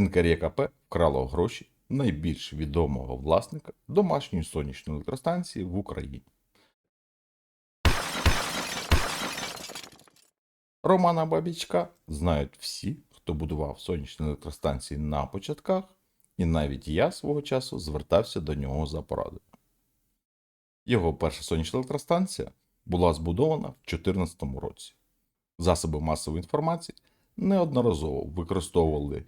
НКРЄКП вкрало гроші найбільш відомого власника домашньої сонячної електростанції в Україні. Романа Бабічка знають всі, хто будував сонячні електростанції на початках, і навіть я свого часу звертався до нього за порадою. Його перша сонячна електростанція була збудована в 2014 році. Засоби масової інформації неодноразово використовували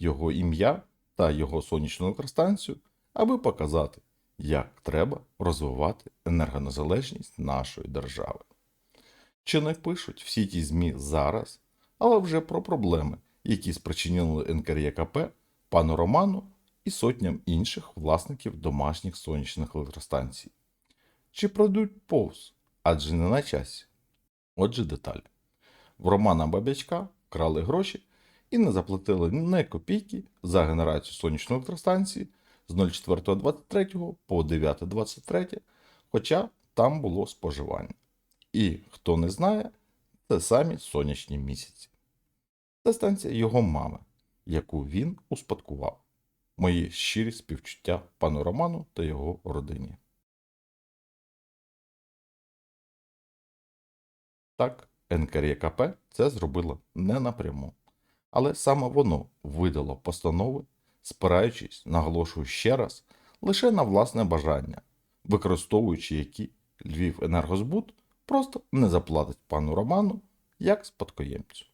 його ім'я та його сонячну електростанцію, аби показати, як треба розвивати енергонезалежність нашої держави. Чи не пишуть всі ті ЗМІ зараз, але вже про проблеми, які спричинили НКРЄКП, пану Роману і сотням інших власників домашніх сонячних електростанцій. Чи пройдуть повз, адже не на часі. Отже, деталі. В Романа Бабячка вкрали гроші і не заплатили ні копійки за генерацію сонячної електростанції з 04.23 по 9.23, хоча там було споживання. І хто не знає, це самі сонячні місяці. Це станція його мами, яку він успадкував. Мої щирі співчуття пану Роману та його родині. Так, НКРЄКП це зробило не напряму, але саме воно видало постанови, спираючись, наголошую ще раз, лише на власне бажання, використовуючи які Львів Енергозбут просто не заплатить пану Роману як спадкоємцю.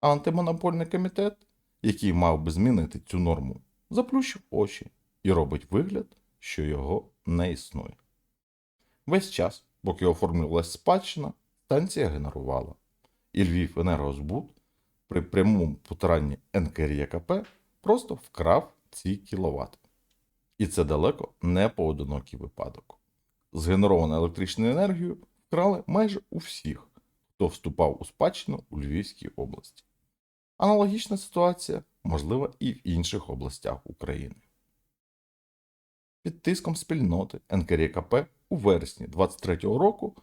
Антимонопольний комітет, який мав би змінити цю норму, заплющив очі і робить вигляд, що його не існує. Весь час, поки оформлювалась спадщина, станція генерувала, і Львів Енергозбут при прямому потуранні НКРЄКП просто вкрав ці кіловат. І це далеко не поодинокий випадок. Згенеровану електричну енергію вкрали майже у всіх, хто вступав у спадщину у Львівській області. Аналогічна ситуація можлива і в інших областях України. Під тиском спільноти НКРЄКП у вересні 2023 року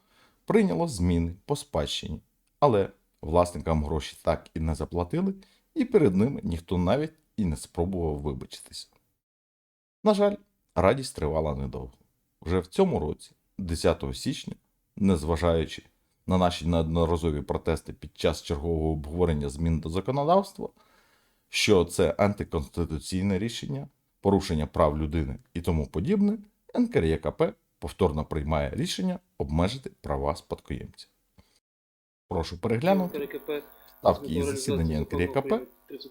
прийняло зміни по спадщині, але власникам гроші так і не заплатили, і перед ними ніхто навіть і не спробував вибачитися. На жаль, радість тривала недовго. Вже в цьому році, 10 січня, незважаючи на наші неодноразові протести під час чергового обговорення змін до законодавства, що це антиконституційне рішення, порушення прав людини і тому подібне, НКРЄКП повторно приймає рішення обмежити права спадкоємців. Прошу переглянути ставки із засідання НКРЄКП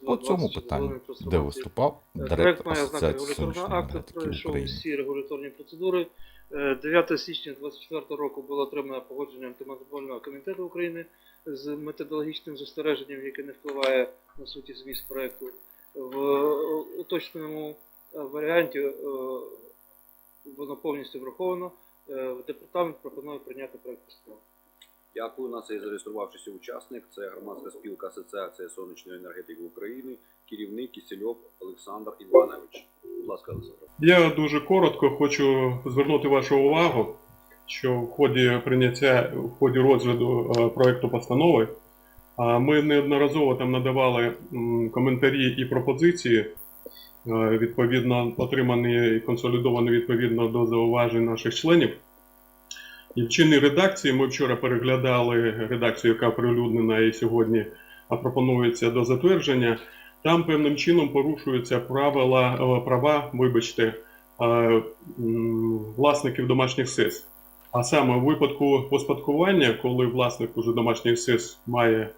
по цьому питанню, де виступав директор Асоціації сонячної енергетики України. всі регуляторні процедури. Е, 9 січня 2024 року було отримано погодження антимонопольного комітету України з методологічним застереженням, яке не впливає на суті зміст проекту. В е, уточненому е, варіанті е, воно повністю враховано. Е, Департамент пропонує прийняти проект постанови. Дякую. Нас є зареєструвавшися учасник. Це громадська спілка Асоціація сонячної енергетики України, керівник Кісельов Олександр Іванович. Будь ласка, Олександр. Я дуже коротко хочу звернути вашу увагу, що в ході прийняття, в ході розгляду е, проекту постанови ми неодноразово там надавали коментарі і пропозиції, е, відповідно отримані і консолідовані відповідно до зауважень наших членів. І в чинній редакції ми вчора переглядали редакцію, яка оприлюднена і сьогодні пропонується до затвердження. Там певним чином порушуються правила, е, права, вибачте, е, власників домашніх СЕС. А саме в випадку поспадкування, коли власник уже домашньої СЕС має е,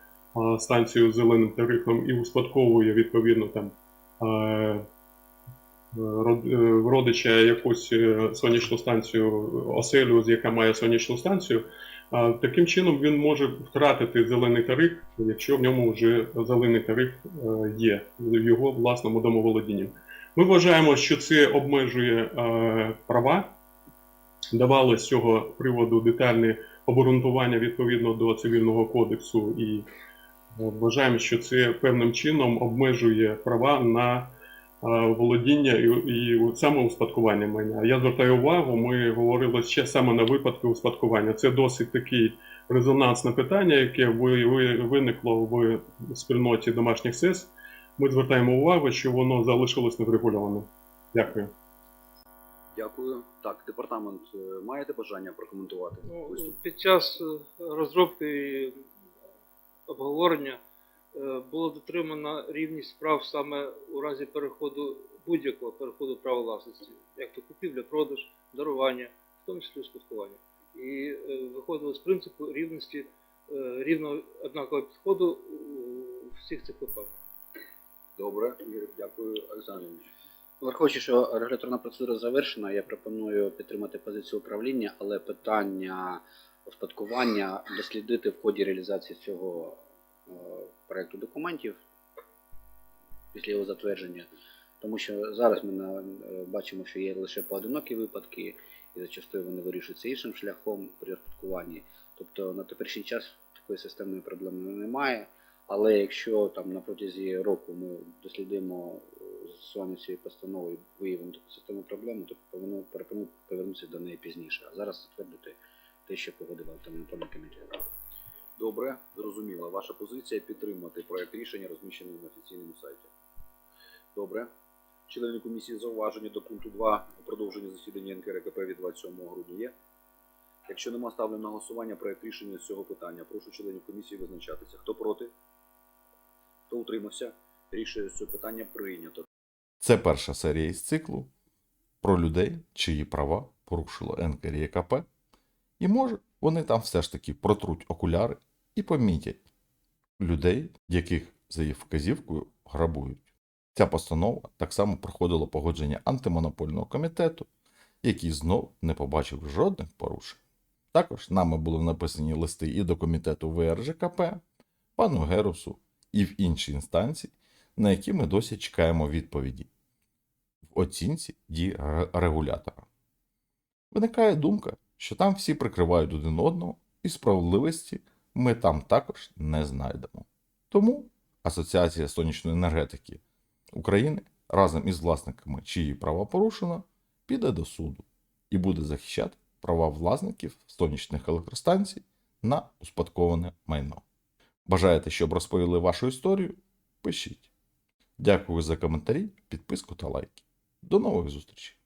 станцію з зеленим тарифом і успадковує відповідно там родича якусь е, сонячну станцію, оселю, яка має сонячну станцію, Таким чином він може втратити зелений тариф, якщо в ньому вже зелений тариф е, є в його власному домоволодінні. Ми вважаємо, що це обмежує е, права. Давали з цього приводу детальне обґрунтування відповідно до цивільного кодексу, і е, вважаємо, що це певним чином обмежує права на е, володіння і, і саме успадкування майна. Я звертаю увагу, ми говорили ще саме на випадки успадкування. Це досить таке резонансне питання, яке ви- ви- виникло в спільноті домашніх СЕС. ми звертаємо увагу, що воно залишилось неврегульованим. Дякую. Дякую. Так, департамент, е, маєте бажання прокоментувати Ну, під час е, розробки і обговорення було дотримано рівність прав саме у разі переходу будь-якого переходу права власності, як то купівля, продаж, дарування, в тому числі успадкування. І е, виходило з принципу рівності е, рівного однакового підходу у всіх цих випадках. Добре, Ігор, дякую, Олександр Ігорович. Враховуючи, що регуляторна процедура завершена, я пропоную підтримати позицію управління, але питання успадкування дослідити в ході реалізації цього е, проекту документів після його затвердження. Тому що зараз ми е, бачимо, що є лише поодинокі випадки, і зачастую вони вирішуються іншим шляхом при успадкуванні. Тобто на теперішній час такої системної проблеми немає. Але якщо там на протязі року ми дослідимо е, застосування цієї постанови і виявимо таку системну проблему, то повинно повернутися до неї пізніше. А зараз затвердити те, що погодив альтернативний комітет. Добре, зрозуміла. Ваша позиція підтримати проект рішення, розміщений на офіційному сайті. Добре. Члени комісії зауваження до пункту 2 продовження засідання НКРКП від 27 грудня є. Якщо нема ставлю на голосування проект рішення з цього питання, прошу членів комісії визначатися. Хто проти? Хто утримався? Рішення з цього питання прийнято. Це перша серія із циклу про людей, чиї права порушило НКРЄКП. І може вони там все ж таки протруть окуляри і помітять людей, яких за їх вказівкою грабують. Ця постанова так само проходила погодження антимонопольного комітету, який знов не побачив жодних порушень. Також нами були написані листи і до комітету ВРЖКП, пану Герусу і в інші інстанції, на які ми досі чекаємо відповіді в оцінці дій регулятора. Виникає думка, що там всі прикривають один одного, і справедливості ми там також не знайдемо. Тому Асоціація сонячної енергетики України разом із власниками, чиї права порушено, піде до суду і буде захищати права власників сонячних електростанцій на успадковане майно. Бажаєте, щоб розповіли вашу історію? Пишіть. Дякую за коментарі, підписку та лайки. До нових зустрічей!